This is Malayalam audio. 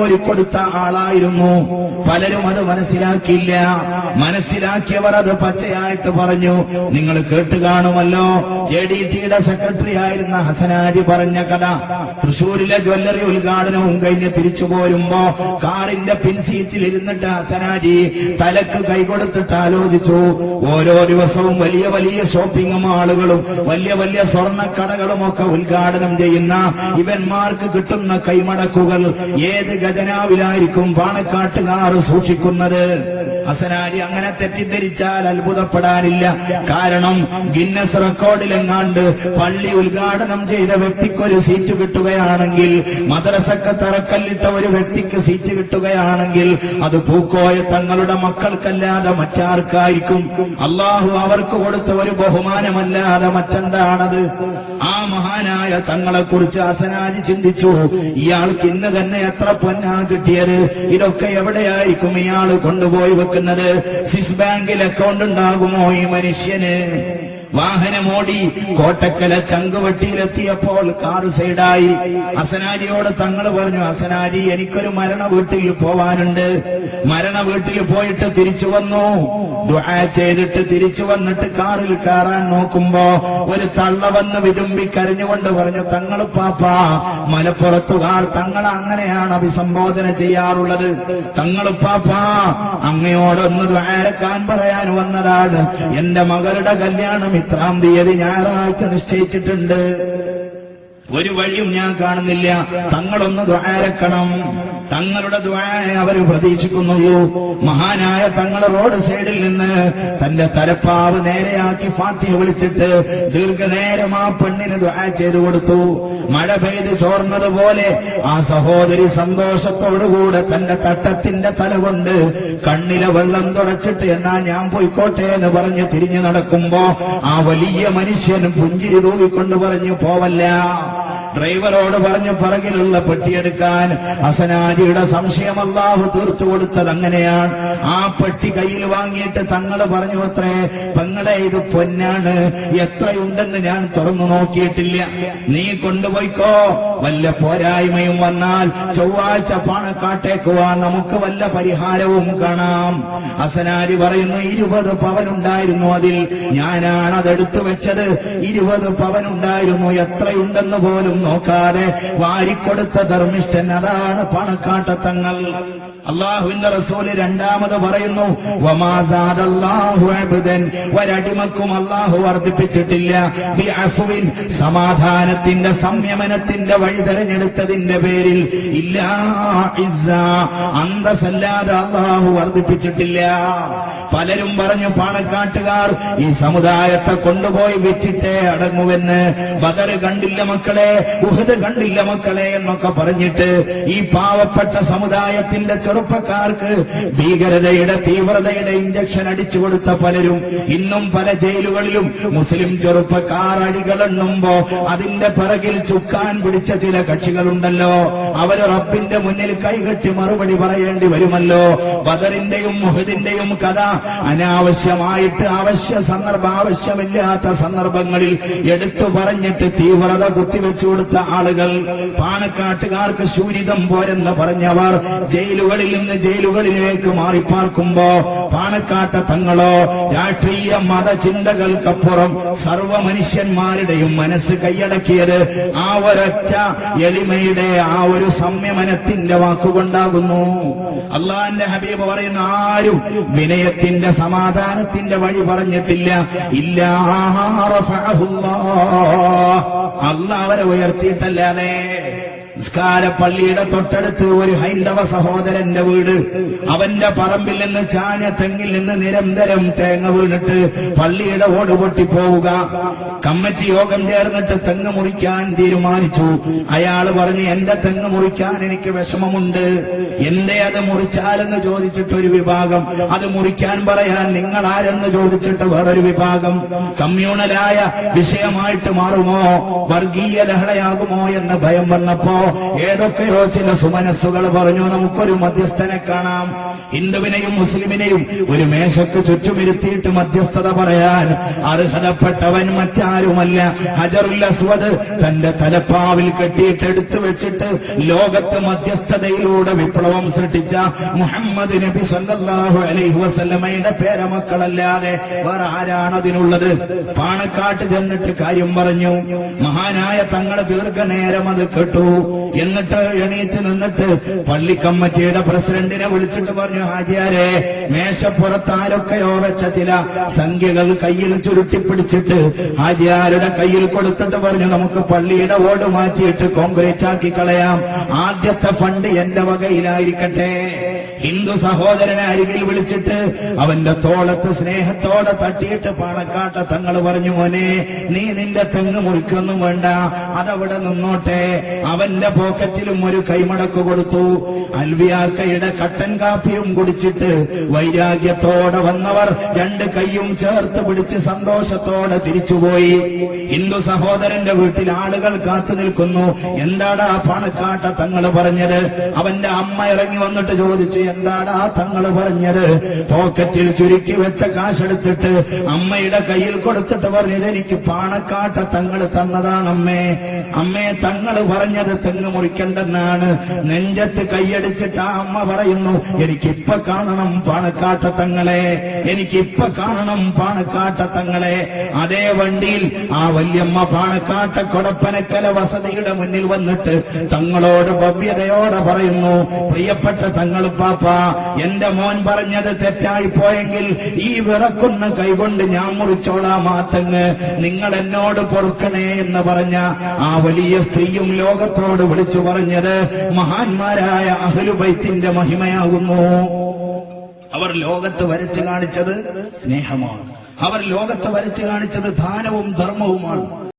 കൊടുത്ത ആളായിരുന്നു. പലരും അത് മനസ്സിലാക്കിയില്ല. മനസ്സിലാക്കിയവർ അത് പച്ചയായിട്ട് പറഞ്ഞു. നിങ്ങൾ കേട്ട് കാണുമല്ലോ. എ ഡി ടിയുടെ സെക്രട്ടറി ആയിരുന്ന ഹസനാരി പറഞ്ഞ കഥ. തൃശൂരിലെ ജ്വല്ലറി ഉദ്ഘാടനവും കഴിഞ്ഞ് തിരിച്ചു പോരുമ്പോ കാറിന്റെ പിൻസീറ്റിൽ ഇരുന്നിട്ട് ഹസനാരി തലക്ക് കൈകൊടുത്തിട്ട് ആലോചിച്ചു. ഓരോ ദിവസവും വലിയ വലിയ ഷോപ്പിംഗ് മാളുകളും വലിയ വലിയ സ്വർണക്കടകളും ഒക്കെ ഉദ്ഘാടനം ചെയ്യുന്ന ഇവന്മാർക്ക് കിട്ടുന്ന കൈമടക്കുകൾ ഏത് ഖജനാവിലായിരിക്കും പാണക്കാട്ടുകാർ സൂക്ഷിക്കുന്നത്. ഹസനാരി അങ്ങനെ തെറ്റിദ്ധരിച്ചാൽ അത്ഭുതപ്പെടാനില്ല. കാരണം ഗിന്നസ് റെക്കോർഡിലെങ്ങാണ്ട് പള്ളി ഉദ്ഘാടനം ചെയ്ത വ്യക്തിക്കൊരു സീറ്റ് കിട്ടുകയാണെങ്കിൽ മദ്രസക്ക് തറക്കല്ലിട്ട ഒരു വ്യക്തിക്ക് സീറ്റ് കിട്ടുകയാണെങ്കിൽ അത് പൂക്കോയ തങ്ങളുടെ മക്കൾക്കല്ലാതെ മറ്റാർക്കായിരിക്കും. അള്ളാഹു അവർക്ക് കൊടുത്ത ഒരു ബഹുമാനമല്ലാതെ മറ്റെന്താണത്? ആ മഹാനായ തങ്ങളെക്കുറിച്ച് അസനാജി ചിന്തിച്ചു ഇയാൾക്ക് ഇന്ന് തന്നെ എത്ര പൊന്നാ കിട്ടിയത്? ഇതൊക്കെ എവിടെയായിരിക്കും ഇയാൾ കൊണ്ടുപോയി വെക്കുന്നത് സ്വിസ് ബാങ്കിൽ അക്കൗണ്ട് ഉണ്ടാകുമോ ഈ മനുഷ്യന്? വാഹനമോടി കോട്ടക്കല ചങ്കുവെട്ടിയിലെത്തിയപ്പോൾ കാർ സൈഡായി. അസനാരിയോട് തങ്ങൾ പറഞ്ഞു അസനാരി എനിക്കൊരു മരണ വീട്ടിൽ പോവാനുണ്ട്. മരണ വീട്ടിൽ പോയിട്ട് തിരിച്ചു വന്നു. ദുആ ചെയ്തിട്ട് തിരിച്ചു വന്നിട്ട് കാറിൽ കയറാൻ നോക്കുമ്പോ ഒരു തള്ള വന്ന് വിതുമ്പി കരഞ്ഞുകൊണ്ട് പറഞ്ഞു തങ്ങൾ പാപ്പ മലപ്പുറത്തുകാർ തങ്ങൾ അങ്ങനെയാണ് അഭിസംബോധന ചെയ്യാറുള്ളത്. തങ്ങൾ പാപ്പ അങ്ങയോടൊന്ന് ദ്വാരക്കാൻ പറയാൻ വന്നതാണ്. എന്റെ മകളുടെ കല്യാണം ഇത്രാം തീയതി ഞായറാഴ്ച നിശ്ചയിച്ചിട്ടുണ്ട്. ഒരു വഴിയും ഞാൻ കാണുന്നില്ല. തങ്ങളൊന്ന് ദ്വാരക്കണം. തങ്ങളുടെ ദ്വായ അവർ പ്രതീക്ഷിക്കുന്നുള്ളൂ. മഹാനായ തങ്ങൾ റോഡ് സൈഡിൽ നിന്ന് തന്റെ തലപ്പാവ് നേരെയാക്കി ഫാത്തിയെ വിളിച്ചിട്ട് ദീർഘനേരം ആ പെണ്ണിന് ദ്വാ ചെയ്തു കൊടുത്തു. മഴ പെയ്ത് ചോർന്നതുപോലെ ആ സഹോദരി സന്തോഷത്തോടുകൂടെ തന്റെ തട്ടത്തിന്റെ തല കൊണ്ട് കണ്ണിലെ വെള്ളം തുടച്ചിട്ട് എന്നാ ഞാൻ പോയിക്കോട്ടെ എന്ന് പറഞ്ഞ് തിരിഞ്ഞു നടക്കുമ്പോ ആ വലിയ മനുഷ്യനും പുഞ്ചിരി തൂവിക്കൊണ്ട് പറഞ്ഞു പോവല്ല. ഡ്രൈവറോട് പറഞ്ഞു പറകിലുള്ള പെട്ടിയെടുക്കാൻ ഹസനാജിയുടെ സംശയം അല്ലാഹു തീർത്തു കൊടുത്തത് അങ്ങനെയാണ്. ആ പെട്ടി കയ്യിൽ വാങ്ങിയിട്ട് തങ്ങൾ പറഞ്ഞു അത്രേ പെങ്ങളെ ഇത് പൊന്നാണ്. എത്രയുണ്ടെന്ന് ഞാൻ തുറന്നു നോക്കിയിട്ടില്ല. നീ കൊണ്ടുപോയിക്കോ. വല്ല പോരായ്മയും വന്നാൽ ചൊവ്വാഴ്ച പാണക്കാട്ടേക്കുവാൻ നമുക്ക് വല്ല പരിഹാരവും കാണാം. ഹസനാരി പറയുന്നു ഇരുപത് പവനുണ്ടായിരുന്നു അതിൽ. ഞാനാണ് അതെടുത്തു വെച്ചത്. ഇരുപത് പവനുണ്ടായിരുന്നു. എത്രയുണ്ടെന്ന് പോലും നോക്കാതെ വാരിക്കൊടുത്ത ധർമ്മിഷ്ഠൻ അതാണ് പണക്കാട്ടത്തങ്ങൾ അള്ളാഹുവിന്റെ റസൂൽ രണ്ടാമത് പറയുന്നു ഒരടിമക്കും അള്ളാഹു വർദ്ധിപ്പിച്ചിട്ടില്ല. സമാധാനത്തിന്റെ സംയമനത്തിന്റെ വഴി തെരഞ്ഞെടുത്തതിന്റെ പേരിൽ. അന്തസല്ലാതെ അള്ളാഹു വർദ്ധിപ്പിച്ചിട്ടില്ല. പലരും പറഞ്ഞു പാണക്കാട്ടുകാർ ഈ സമുദായത്തെ കൊണ്ടുപോയി വെച്ചിട്ടേ അടങ്ങുവെന്ന്. ബദർ കണ്ടില്ല മക്കളെ ഉഹദ് കണ്ടില്ല മക്കളെ എന്നൊക്കെ പറഞ്ഞിട്ട് ഈ പാവപ്പെട്ട സമുദായത്തിന്റെ ചെറുപ്പക്കാർക്ക് ഭീകരതയുടെ തീവ്രതയുടെ ഇഞ്ചക്ഷൻ അടിച്ചു കൊടുത്ത പലരും ഇന്നും പല ജയിലുകളിലും മുസ്ലിം ചെറുപ്പക്കാർ അടികളെണ്ണുമ്പോ അതിന്റെ പിറകിൽ ചുക്കാൻ പിടിച്ച ചില കക്ഷികളുണ്ടല്ലോ. അവർ റബ്ബിന്റെ മുന്നിൽ കൈകെട്ടി മറുപടി പറയേണ്ടി വരുമല്ലോ. ബദറിന്റെയും മുഹദിന്റെയും കഥ അനാവശ്യമായിട്ട് അവശ്യ സന്ദർഭം ആവശ്യമില്ലാത്ത സന്ദർഭങ്ങളിൽ എടുത്തു പറഞ്ഞിട്ട് തീവ്രത കുത്തിവെച്ചു കൊടുത്ത ആളുകൾ പാണക്കാട്ടുകാർക്ക് ശൂരിതം പോരെന്ന് പറഞ്ഞവർ ജയിലുകളിൽ നിന്ന് ജയിലുകളിലേക്ക് മാറിപ്പാർക്കുമ്പോ പാണക്കാട്ട തങ്ങളോ രാഷ്ട്രീയ മതചിന്തകൾക്കപ്പുറം സർവ മനുഷ്യന്മാരുടെയും മനസ്സ് കൈയടക്കിയത് ആ ഒരൊറ്റ എളിമയുടെ ആ ഒരു സംയമനത്തിന്റെ വാക്കുകൊണ്ടാകുന്നു. അള്ളാന്റെ ഹബീബ് പറയുന്ന ആരും വിനയത്തിന്റെ സമാധാനത്തിന്റെ വഴി പറഞ്ഞിട്ടില്ല. ഇല്ല അല്ല അവരെ ഉയർത്തിയിട്ടല്ലാതെ നിസ്കാര പള്ളിയുടെ തൊട്ടടുത്ത് ഒരു ഹൈന്ദവ സഹോദരന്റെ വീട്. അവന്റെ പറമ്പിൽ നിന്ന് ചാഞ്ഞ തെങ്ങിൽ നിന്ന് നിരന്തരം തേങ്ങ വീണിട്ട് പള്ളിയുടെ ഓട് പൊട്ടിപ്പോവുക കമ്മിറ്റി യോഗം ചേർന്നിട്ട് തെങ്ങ് മുറിക്കാൻ തീരുമാനിച്ചു. അയാൾ പറഞ്ഞു എന്റെ തെങ്ങ് മുറിക്കാൻ എനിക്ക് വിഷമമുണ്ട്. എന്റെ അത് മുറിച്ചാലെന്ന് ചോദിച്ചിട്ട് ഒരു വിഭാഗം. അത് മുറിക്കാൻ പറയാൻ നിങ്ങൾ ആരെന്ന് ചോദിച്ചിട്ട് വേറൊരു വിഭാഗം. കമ്മ്യൂണലായ വിഷയമായിട്ട് മാറുമോ? വർഗീയ ലഹളയാകുമോ എന്ന ഭയം വന്നപ്പോ ഏതൊക്കെയോ ചില സുമനസ്സുകൾ പറഞ്ഞു നമുക്കൊരു മധ്യസ്ഥനെ കാണാം. ഹിന്ദുവിനെയും മുസ്ലിമിനെയും ഒരു മേശക്ക് ചുറ്റുമിരുത്തിയിട്ട് മധ്യസ്ഥത പറയാൻ അർഹതപ്പെട്ടവൻ മറ്റാരുമല്ല. ഹജറുൽ അസ്വദ് തന്റെ തലപ്പാവിൽ കെട്ടിയിട്ട് എടുത്തു വെച്ചിട്ട് ലോകത്ത് മധ്യസ്ഥതയിലൂടെ വിപ്ലവം സൃഷ്ടിച്ച മുഹമ്മദ് നബി സല്ലാഹു അലൈഹി വസല്ലമയുടെ പേരമക്കളല്ലാതെ വേറെ ആരാണ് അതിനുള്ളത്? പാണക്കാട്ട് ചെന്നിട്ട് കാര്യം പറഞ്ഞു. മഹാനായ തങ്ങൾ ദീർഘനേരം അത് കേട്ടു. എന്നിട്ട് എണീറ്റ് നിന്നിട്ട് പള്ളിക്കമ്മറ്റിയുടെ പ്രസിഡന്റിനെ വിളിച്ചിട്ട് പറഞ്ഞു ഹാജിയാരെ മേശപ്പുറത്ത് ആരൊക്കെയോ വെച്ച ചില സംഖ്യകൾ കയ്യിൽ ചുരുട്ടിപ്പിടിച്ചിട്ട് ഹാജിയാരുടെ കയ്യിൽ കൊടുത്തിട്ട് പറഞ്ഞു നമുക്ക് പള്ളിയുടെ ഓട് മാറ്റിയിട്ട് കോൺക്രീറ്റ് ആക്കി കളയാം. ആദ്യത്തെ ഫണ്ട് എന്റെ വകയിലായിരിക്കട്ടെ. ഹിന്ദു സഹോദരനെ അരികിൽ വിളിച്ചിട്ട് അവന്റെ തോളത്ത് സ്നേഹത്തോടെ തട്ടിയിട്ട് പാണക്കാട്ട തങ്ങൾ പറഞ്ഞു മോനെ നീ നിന്റെ തെങ്ങ് മുറിക്കൊന്നും വേണ്ട. അതവിടെ നിന്നോട്ടെ. അവന്റെ പോക്കറ്റിലും ഒരു കൈമടക്ക് കൊടുത്തു. അൽവിയാക്കയുടെ കട്ടൻ കാപ്പിയും കുടിച്ചിട്ട് വൈരാഗ്യത്തോടെ വന്നവർ രണ്ട് കൈയും ചേർത്ത് പിടിച്ച് സന്തോഷത്തോടെ തിരിച്ചുപോയി. ഹിന്ദു സഹോദരന്റെ വീട്ടിൽ ആളുകൾ കാത്തു നിൽക്കുന്നു. എന്താടാ പാണക്കാട്ട തങ്ങൾ പറഞ്ഞത്? അവന്റെ അമ്മ ഇറങ്ങി വന്നിട്ട് ചോദിച്ചു എന്താടാ തങ്ങൾ പറഞ്ഞത്? പോക്കറ്റിൽ ചുരുക്കി വെച്ച കാശെടുത്തിട്ട് അമ്മയുടെ കയ്യിൽ കൊടുത്തിട്ട് പറഞ്ഞത് എനിക്ക് പാണക്കാട്ട തങ്ങൾ തന്നതാണ് അമ്മേ അമ്മയെ തങ്ങൾ പറഞ്ഞത് തെങ്ങ് മുറിക്കണ്ടെന്നാണ്. നെഞ്ചത്ത് കൈയടിച്ചിട്ട് ആ അമ്മ പറയുന്നു എനിക്കിപ്പ കാണണം പാണക്കാട്ട തങ്ങളെ. എനിക്കിപ്പ കാണണം പാണക്കാട്ട തങ്ങളെ. അതേ വണ്ടിയിൽ ആ വല്യമ്മ പാണക്കാട്ട കൊടപ്പനക്കല വസതിയുടെ മുന്നിൽ വന്നിട്ട് തങ്ങളോട് ഭവ്യതയോടെ പറയുന്നു പ്രിയപ്പെട്ട തങ്ങൾ പാപ്പ എന്റെ മോൻ പറഞ്ഞത് തെറ്റായി പോയെങ്കിൽ ഈ വിറക്കുന്ന കൈകൊണ്ട് ഞാൻ മുറിച്ചോളാം ആ തെങ്ങ് നിങ്ങൾ എന്നോട് പൊറുക്കണേ എന്ന് പറഞ്ഞ ആ വലിയ സ്ത്രീയും ലോകത്തോട് വിളിച്ചു പറഞ്ഞത് മഹാന്മാരായ അഹലുബൈത്തിന്റെ മഹിമയാകുന്നു. അവർ ലോകത്ത് വരച്ചു കാണിച്ചത് സ്നേഹമാണ്. അവർ ലോകത്ത് വരച്ചു കാണിച്ചത് ദാനവും ധർമ്മവുമാണ്.